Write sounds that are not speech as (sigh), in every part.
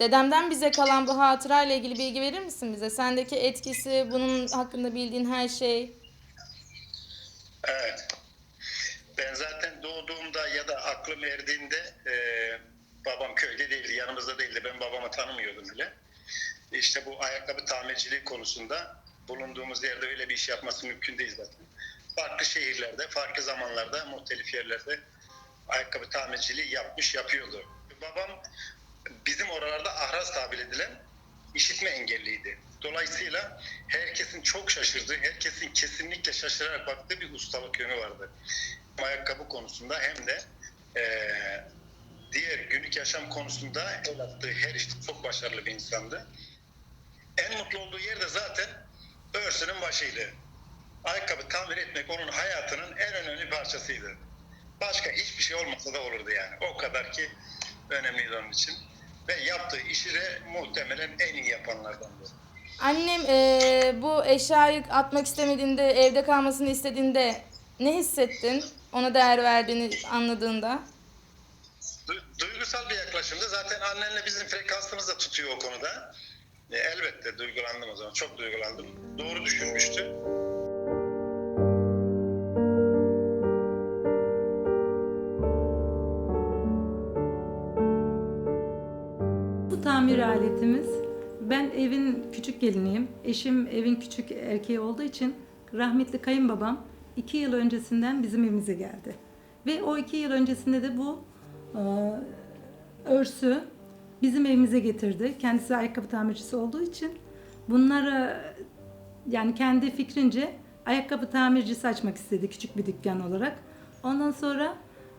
Dedemden bize kalan bu hatırayla ilgili bilgi verir misin bize? Sendeki etkisi, bunun hakkında bildiğin her şey. Evet. Ben zaten doğduğumda ya da aklım erdiğinde e, babam köyde değildi, yanımızda değildi. Ben babamı tanımıyordum bile. İşte bu ayakkabı tamirciliği konusunda bulunduğumuz yerde öyle bir iş yapması mümkün değil zaten. Farklı şehirlerde, farklı zamanlarda, muhtelif yerlerde ayakkabı tamirciliği yapmış, yapıyordu. Babam bizim oralarda ahraz tabir edilen işitme engelliydi. Dolayısıyla herkesin çok şaşırdığı, herkesin kesinlikle şaşırarak baktığı bir ustalık yönü vardı. Ayakkabı konusunda hem de eee, diğer günlük yaşam konusunda el attığı her işte çok başarılı bir insandı. En mutlu olduğu yer de zaten örsünün başıydı. Ayakkabı tamir etmek onun hayatının en önemli parçasıydı. Başka hiçbir şey olmasa da olurdu yani. O kadar ki önemliydi onun için. Ve yaptığı işi de muhtemelen en iyi yapanlardan biri. Annem eee, bu eşyayı atmak istemediğinde, evde kalmasını istediğinde ne hissettin? Ona değer verdiğini anladığında. Du- duygusal bir yaklaşımdı. Zaten annenle bizim frekansımız da tutuyor o konuda. E, elbette duygulandım o zaman. Çok duygulandım. Doğru düşünmüştü. Tamir aletimiz. Ben evin küçük geliniyim. Eşim evin küçük erkeği olduğu için rahmetli kayınbabam iki yıl öncesinden bizim evimize geldi. Ve o iki yıl öncesinde de bu e, örsü bizim evimize getirdi. Kendisi ayakkabı tamircisi olduğu için bunları yani kendi fikrince ayakkabı tamircisi açmak istedi küçük bir dükkan olarak. Ondan sonra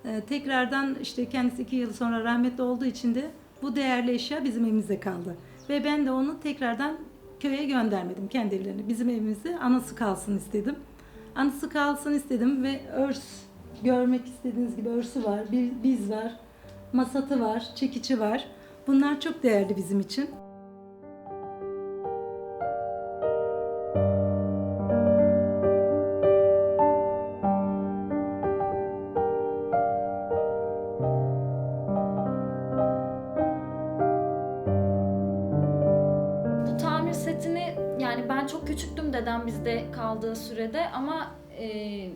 e, tekrardan işte kendisi iki yıl sonra rahmetli olduğu için de bu değerli eşya bizim evimizde kaldı. Ve ben de onu tekrardan köye göndermedim kendi evlerine. Bizim evimizde anısı kalsın istedim. Anısı kalsın istedim ve örs görmek istediğiniz gibi örsü var, bir biz var, masatı var, çekici var. Bunlar çok değerli bizim için. Dedem bizde kaldığı sürede ama e,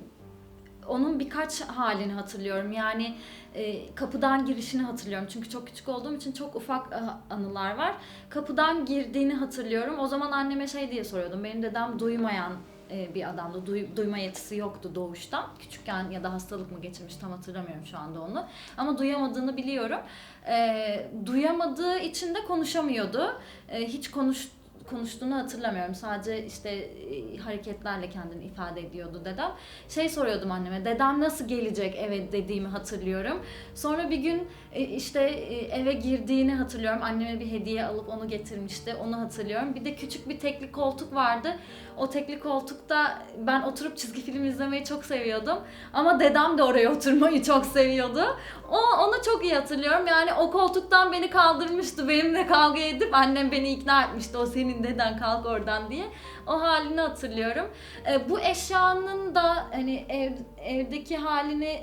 onun birkaç halini hatırlıyorum. Yani e, kapıdan girişini hatırlıyorum. Çünkü çok küçük olduğum için çok ufak e, anılar var. Kapıdan girdiğini hatırlıyorum. O zaman anneme şey diye soruyordum. Benim dedem duymayan e, bir adamdı. Duy- duyma yetisi yoktu doğuştan. Küçükken ya da hastalık mı geçirmiş tam hatırlamıyorum şu anda onu. Ama duyamadığını biliyorum. E, duyamadığı için de konuşamıyordu. E, hiç konuş konuştuğunu hatırlamıyorum. Sadece işte e, hareketlerle kendini ifade ediyordu dedem. Şey soruyordum anneme. Dedem nasıl gelecek eve dediğimi hatırlıyorum. Sonra bir gün e, işte e, eve girdiğini hatırlıyorum. Anneme bir hediye alıp onu getirmişti. Onu hatırlıyorum. Bir de küçük bir tekli koltuk vardı. O tekli koltukta ben oturup çizgi film izlemeyi çok seviyordum. Ama dedem de oraya oturmayı çok seviyordu. O onu çok iyi hatırlıyorum. Yani o koltuktan beni kaldırmıştı. Benimle kavga edip annem beni ikna etmişti. O senin deden kalk oradan diye. O halini hatırlıyorum. E, bu eşyanın da hani ev, evdeki halini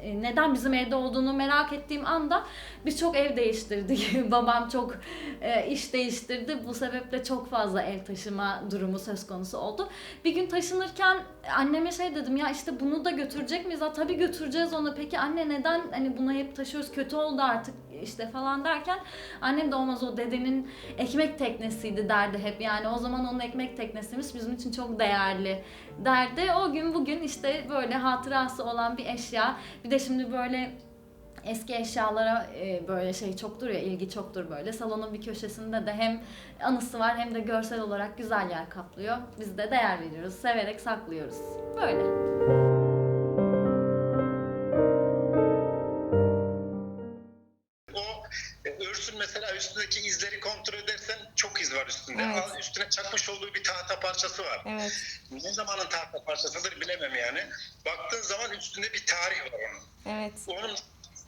e, neden bizim evde olduğunu merak ettiğim anda biz çok ev değiştirdik. (laughs) Babam çok e, iş değiştirdi. Bu sebeple çok fazla ev taşıma durumu söz konusu oldu. Bir gün taşınırken anneme şey dedim ya işte bunu da götürecek miyiz? Ha, tabii götüreceğiz onu. Peki anne neden hani bunu hep taşıyoruz? Kötü oldu artık işte falan derken annem de olmaz o dedenin ekmek teknesiydi derdi hep. Yani o zaman onun ekmek teknesiymiş bizim için çok değerli derdi. O gün bugün işte böyle hatırası olan bir eşya. Bir de şimdi böyle eski eşyalara e, böyle şey çoktur ya ilgi çoktur böyle. Salonun bir köşesinde de hem anısı var hem de görsel olarak güzel yer kaplıyor. Biz de değer veriyoruz, severek saklıyoruz. Böyle. Mesela üstündeki izleri kontrol edersen çok iz var üstünde. Evet. Al, Üstüne çakmış olduğu bir tahta parçası var. Evet. Ne zamanın tahta parçasıdır bilemem yani. Baktığın zaman üstünde bir tarih var onun. Evet. Onun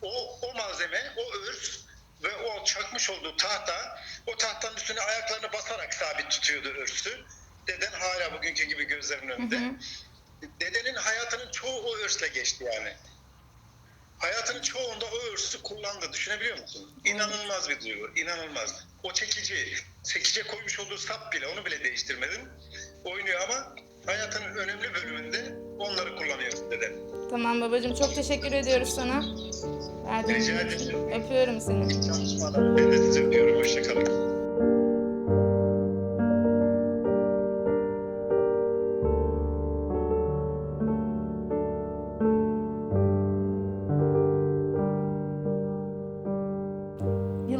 o, o malzeme, o örs ve o çakmış olduğu tahta o tahtanın üstüne ayaklarını basarak sabit tutuyordu örsü. Deden hala bugünkü gibi gözlerinin önünde. Hı hı. Dedenin hayatının çoğu o örsle geçti yani. Hayatının çoğunda o örsü kullandı. Düşünebiliyor musun? İnanılmaz bir duygu. inanılmaz. O çekici, çekice koymuş olduğu sap bile onu bile değiştirmedin. Oynuyor ama hayatının önemli bölümünde onları kullanıyor dedem. Tamam babacığım çok teşekkür ediyoruz sana. Verdiğin Rica için. ederim. Öpüyorum seni. Çalışmalar. Ben de size diyorum. Hoşçakalın.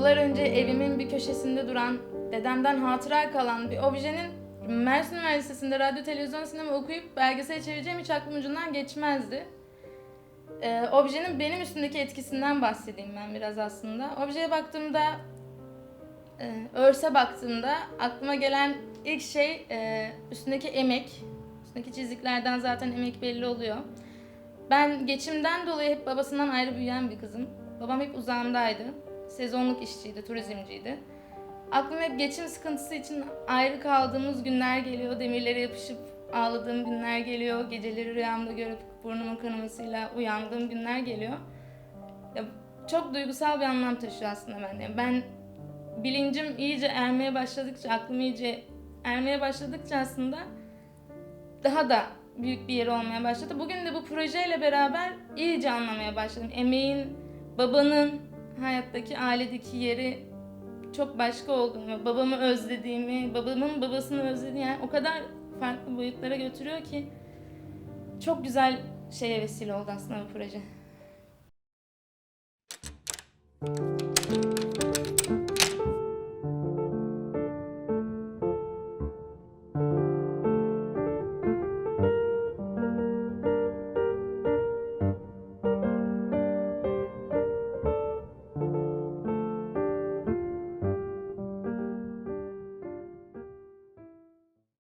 Yıllar önce evimin bir köşesinde duran, dedemden hatıra kalan bir objenin Mersin Üniversitesi'nde radyo, televizyon, sinema okuyup belgesel çevireceğim hiç aklım ucundan geçmezdi. Ee, objenin benim üstündeki etkisinden bahsedeyim ben biraz aslında. Objeye baktığımda, e, örse baktığımda aklıma gelen ilk şey e, üstündeki emek. Üstündeki çiziklerden zaten emek belli oluyor. Ben geçimden dolayı hep babasından ayrı büyüyen bir kızım. Babam hep uzağımdaydı. Sezonluk işçiydi, turizmciydi. Aklıma hep geçim sıkıntısı için ayrı kaldığımız günler geliyor. Demirlere yapışıp ağladığım günler geliyor. Geceleri rüyamda görüp burnumun kanamasıyla uyandığım günler geliyor. Ya, çok duygusal bir anlam taşıyor aslında bende. Ben bilincim iyice ermeye başladıkça, aklım iyice ermeye başladıkça aslında daha da büyük bir yeri olmaya başladı. Bugün de bu projeyle beraber iyice anlamaya başladım. Emeğin, babanın hayattaki ailedeki yeri çok başka olduğunu, babamı özlediğimi, babamın babasını özlediğimi yani o kadar farklı boyutlara götürüyor ki çok güzel şeye vesile oldu aslında bu proje.